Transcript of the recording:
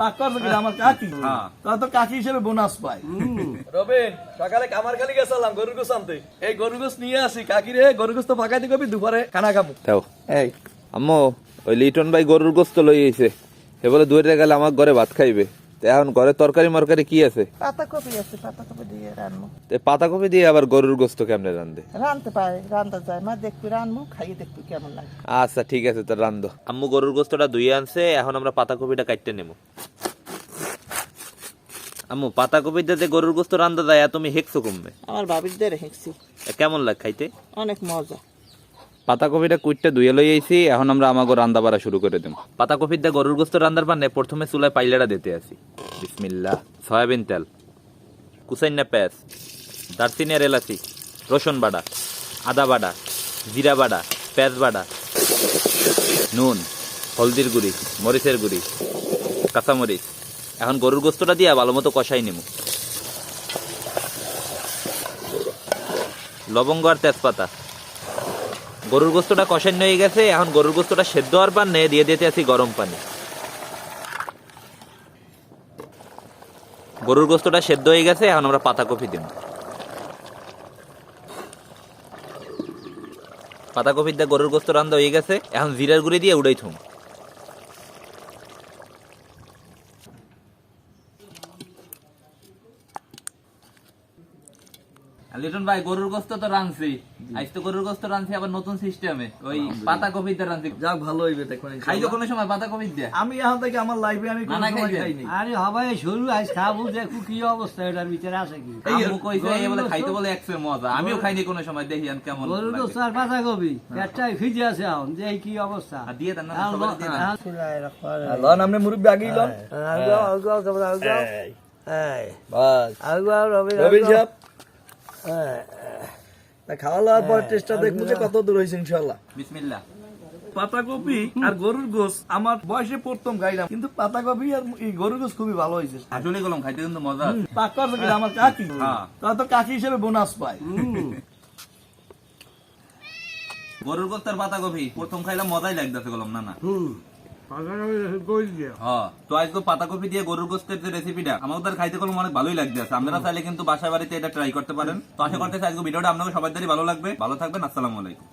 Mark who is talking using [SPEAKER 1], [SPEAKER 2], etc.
[SPEAKER 1] পাক করছে কিনা আমার কাকি।
[SPEAKER 2] হ্যাঁ।
[SPEAKER 1] তারা তো কাকি হিসেবে বোনাস পায়। রবিন সকালে কামার খালি গেছিলাম গরুর গোস আনতে। এই গরুর গোস নিয়ে আসি কাকি রে গরুর গোস তো ফাঁকাইতে কবি দুপুরে খানা খামু।
[SPEAKER 3] দাও।
[SPEAKER 1] এই।
[SPEAKER 3] আম্মু ওই লিটন ভাই গরুর গোস্ত লই আইছে। সে বলে গেলে আমার ঘরে ভাত খাইবে। তে এখন ঘরে তরকারি মরকারি কি আছে?
[SPEAKER 4] পাতা কপি আছে পাতা কপি দিয়ে
[SPEAKER 3] পাতাকপি দিয়ে আবার গরুর গোস্ত কেমনে রান্ধে
[SPEAKER 4] রানতে পারে রান্না যায়। মা দেখবি খাইয়ে দেখবি কেমন লাগে।
[SPEAKER 3] আচ্ছা ঠিক আছে তো রান্ধো আম্মু গরুর গোস্তটা ধুয়ে আনছে এখন আমরা পাতাকপিটা কাটতে নেব। আম্মু পাতাকপি দিয়ে গরুর গোস্ত রান্ধা দেয় তুমি হেকছো কমবে?
[SPEAKER 4] আমার দিয়ে রেখেছি
[SPEAKER 3] কেমন লাগ খাইতে?
[SPEAKER 4] অনেক মজা।
[SPEAKER 5] পাতাকপিটা কুইটটা ধুয়ে লই আইছি, এখন আমরা আমাকে রান্না বাড়া শুরু করে দেব
[SPEAKER 3] পাতাকপির দিয়ে গরুর গোস্ত রান্দার পানে প্রথমে চুলায় পাইলেটা দিতে আসি বিসমিল্লাহ, সয়াবিন তেল কুসাইনা পেঁয়াজ, দারচিনি আর এলাচি, রসুন বাটা আদা বাটা জিরা বাটা পেঁয়াজ বাটা নুন, হলদির গুঁড়ি, মরিচের গুঁড়ি, কাঁচামরিচ। এখন গরুর গোস্তটা দিয়ে ভালো মতো কষাই নেব লবঙ্গ আর তেজপাতা। গরুর গোস্তটা কষেন হয়ে গেছে, এখন গরুর গোস্তটা সেদ্ধ হওয়ার পান্নে দিয়ে দিতে আছি গরম পানি। গরুর গোস্তটা সেদ্ধ হয়ে গেছে, এখন আমরা পাতাকপি দিব। পাতাকপির দিয়ে গরুর গোস্ত রান্না হয়ে গেছে, এখন জিরার গুঁড়ি দিয়ে উড়াই থুম। লিটন ভাই গরুর গোস্ত তো রাঁধছি। আজ তো গরুর গোস্ত রাঁধছি আবার নতুন সিস্টেমে ওই পাতা কপি দিয়ে রাঁধছি।
[SPEAKER 1] যাক ভালো হইবে দেখুন
[SPEAKER 3] খাইছো কোনো সময় পাতা কপি দিয়ে?
[SPEAKER 1] আমি এখন থেকে আমার লাইফে আমি কোনো সময় খাইনি।
[SPEAKER 6] আরে হবাই শুরু আজ খাব দেখো কি অবস্থা এটার ভিতরে আছে কি?
[SPEAKER 3] আম্মু কইছে এই বলে খাইতে বলে একশো মজা। আমিও খাইনি কোনো সময় দেখি আমি কেমন
[SPEAKER 6] গরুর গোস্ত আর পাতা কবি পেটটাই ফিজে আছে এখন যে কি অবস্থা?
[SPEAKER 3] আর দিয়ে দেন না সবাই দিয়ে দেন।
[SPEAKER 6] এখন-
[SPEAKER 1] লন আপনি মুরব্বী আগেই লন।
[SPEAKER 4] আগুয়াও আগুয়াও কেমন আগুয়াও এই।
[SPEAKER 1] বাস
[SPEAKER 4] আগুয়াও রবিন
[SPEAKER 1] রবিন। সাহেব। তা খাওয়া দাওয়ার পর টেস্টটা দেখব যে কত দূর হয়েছে ইনশাল্লাহ
[SPEAKER 3] বিসমিল্লাহ।
[SPEAKER 1] পাতাকপি আর গরুর গোস আমার বয়সে প্রথম খাইলাম কিন্তু পাতাকপি আর গরুর গোস খুবই ভালো হয়েছে।
[SPEAKER 3] আসলে গেলাম খাইতে কিন্তু মজা।
[SPEAKER 1] পাক করছে আমার কাকি।
[SPEAKER 3] হ্যাঁ।
[SPEAKER 1] তারা তো কাকি হিসেবে বোনাস পায়।
[SPEAKER 3] গরুর গোস্ত আর পাতা কপি প্রথম খাইলাম মজাই লাগতেছে গেলাম না না। তো পাতাকপি দিয়ে গরুর গোস্তের যে রেসিপিটা আমাদের খাইতে অনেক ভালোই লাগছে আপনারা চাইলে কিন্তু বাসা বাড়িতে এটা ট্রাই করতে পারেন। তো আশা করতে আজকে ভিডিওটা আপনাদের সবাই ভালো লাগবে। ভালো থাকবেন আসসালামু আলাইকুম।